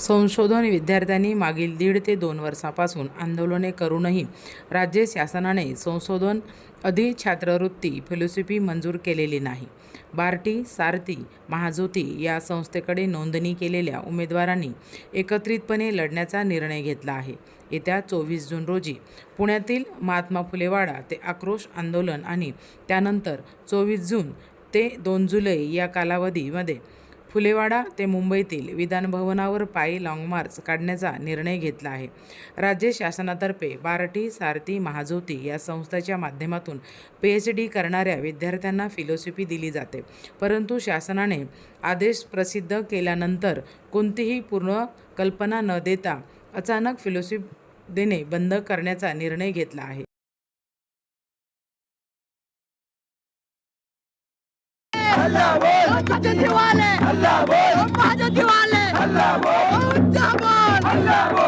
संशोधन विद्यार्थ्यांनी मागील दीड ते दोन वर्षापासून आंदोलने करूनही राज्य शासनाने संशोधन अधिछात्रवृत्ती फेलोशिपी मंजूर केलेली नाही. बार्टी सारथी महाज्योती या संस्थेकडे नोंदणी केलेल्या उमेदवारांनी एकत्रितपणे लढण्याचा निर्णय घेतला आहे. येत्या चोवीस जून रोजी पुण्यातील महात्मा फुलेवाडा ते आक्रोश आंदोलन आणि त्यानंतर चोवीस जून ते दोन जुलै या कालावधीमध्ये फुलेवाडा ते मुंबईतील विधानभवनावर पायी लाँग मार्च काढण्याचा निर्णय घेतला आहे. राज्य शासनातर्फे बार्टी सारथी महाज्योती या संस्थेच्या माध्यमातून पी एच डी करणाऱ्या विद्यार्थ्यांना फिलॉसॉफी दिली जाते. परंतु शासनाने आदेश प्रसिद्ध केल्यानंतर कोणतीही पूर्ण कल्पना न देता अचानक फिलॉसॉफी देणे बंद करण्याचा निर्णय घेतला आहे. Allah boy. Oh, touch the wall. Allah boy. Oh, touch the wall. Allah